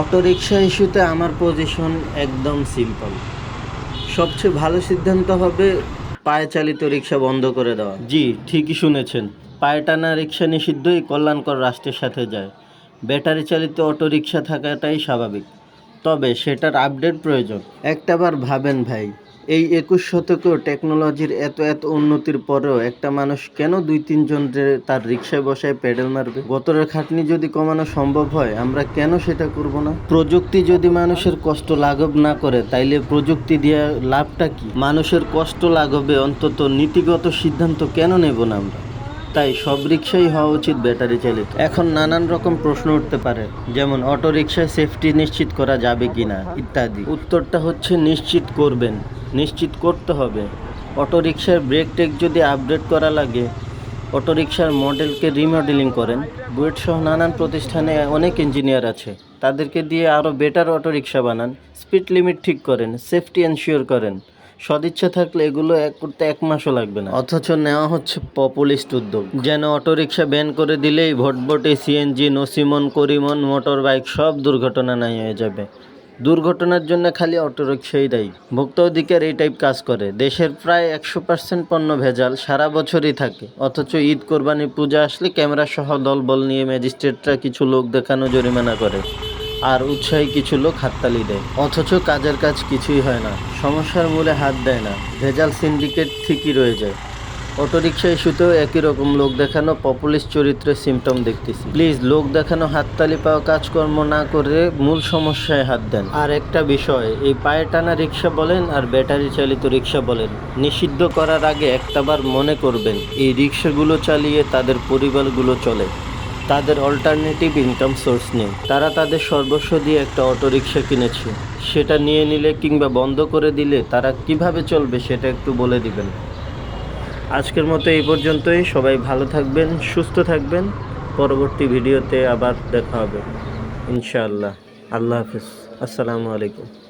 Autorickshaw ইস্যুতে আমার position একদম সিম্পল। সবচেয়ে ভালো সিদ্ধান্ত হবে পায়ে চালিত রিক্সা বন্ধ করে দেওয়া। জি ঠিকই শুনেছেন। পায়ে টানা রিক্সা নিষিদ্ধই কল্যাণকর রাষ্ট্রের সাথে যায়। ব্যাটারি চালিত অটোরিকশা থাকাটাই স্বাভাবিক। তবে সেটার আপডেট প্রয়োজন। একটাবার ভাবেন ভাই এই একুশ শতকেও টেকনোলজির এত এত উন্নতির পরেও একটা মানুষ কেন দুই তিনজন তার রিক্সায় বসায় পেডেল মারবে? গতরের খাটনি যদি কমানো সম্ভব হয়, আমরা কেন সেটা করব না? প্রযুক্তি যদি মানুষের কষ্ট লাঘব না করে, তাইলে প্রযুক্তি দিয়ে লাভটা কি? মানুষের কষ্ট লাঘবে অন্তত নীতিগত সিদ্ধান্ত কেন নেব না আমরা? তাই সব রিক্সাই হওয়া উচিত ব্যাটারি চালিত। এখন নানান রকম প্রশ্ন উঠতে পারে, যেমন অটো রিক্সায় সেফটি নিশ্চিত করা যাবে কিনা ইত্যাদি। উত্তরটা হচ্ছে নিশ্চিত করবেন। নিশ্চিত করতে হবে। অটো রিক্সার ব্রেক টেক যদি আপডেট করা লাগে অটো রিক্সার মডেলকে রিমডেলিং করেন। বুয়েট সহ নানান প্রতিষ্ঠানে অনেক ইঞ্জিনিয়ার আছে। তাদেরকে দিয়ে আরও বেটার অটো রিক্সা বানান। স্পিড লিমিট ঠিক করেন সেফটি এনশিওর করেন। সদিচ্ছা থাকলে এগুলো এক করতে এক মাসও লাগবে না। অথচ নেওয়া হচ্ছে পপুলিস্ট উদ্যোগ। যেন অটোরিকশা ব্যান করে দিলেই ভটভটে সিএনজি নসিমন, করিমন মোটর বাইক সব দুর্ঘটনা নাই হয়ে যাবে। দুর্ঘটনার জন্য খালি অটোরিকশাই দায়ী। ভোক্তা অধিকার এই টাইপ কাজ করে। দেশের প্রায় একশো পার্সেন্ট পণ্য ভেজাল সারা বছরই থাকে। অথচ ঈদ কোরবানি পূজা আসলে ক্যামেরা সহ দলবল নিয়ে ম্যাজিস্ট্রেটরা কিছু লোক দেখানো জরিমানা করে। আর উৎসাহী কিছু লোক হাততালি দেয়। অথচ কাজের কাজ কিছুই হয় না। সমস্যার মূলে হাত দেয় না। ভেজাল সিন্ডিকেট ঠিকই রয়ে যায়। অটোরিকশা ইস্যুতেও একই রকম লোক দেখানো পপুলিস্ট চরিত্রের সিমটম দেখতেছি। প্লিজ লোক দেখানো হাততালি পাওয়া কাজকর্ম না করে মূল সমস্যায় হাত দেন। আর একটা বিষয়, এই পায়ে টানা রিক্সা বলেন আর ব্যাটারি চালিত রিক্সা বলেন, নিষিদ্ধ করার আগে একটাবার মনে করবেন, এই রিক্সাগুলো চালিয়ে তাদের পরিবারগুলো চলে। তাদের অল্টারনেটিভ ইনকাম সোর্স নেই। তারা তাদের সর্বস্ব দিয়ে একটা অটোরিকশা কিনেছে। সেটা নিয়ে নিলে কিংবা বন্ধ করে দিলে তারা কীভাবে চলবে সেটা একটু বলে দিবেন। আজকের মতো এই পর্যন্তই। সবাই ভালো থাকবেন, সুস্থ থাকবেন। পরবর্তী ভিডিওতে আবার দেখা হবে। ইনশাআল্লাহ। আল্লাহ হাফিজ। আসসালামু আলাইকুম।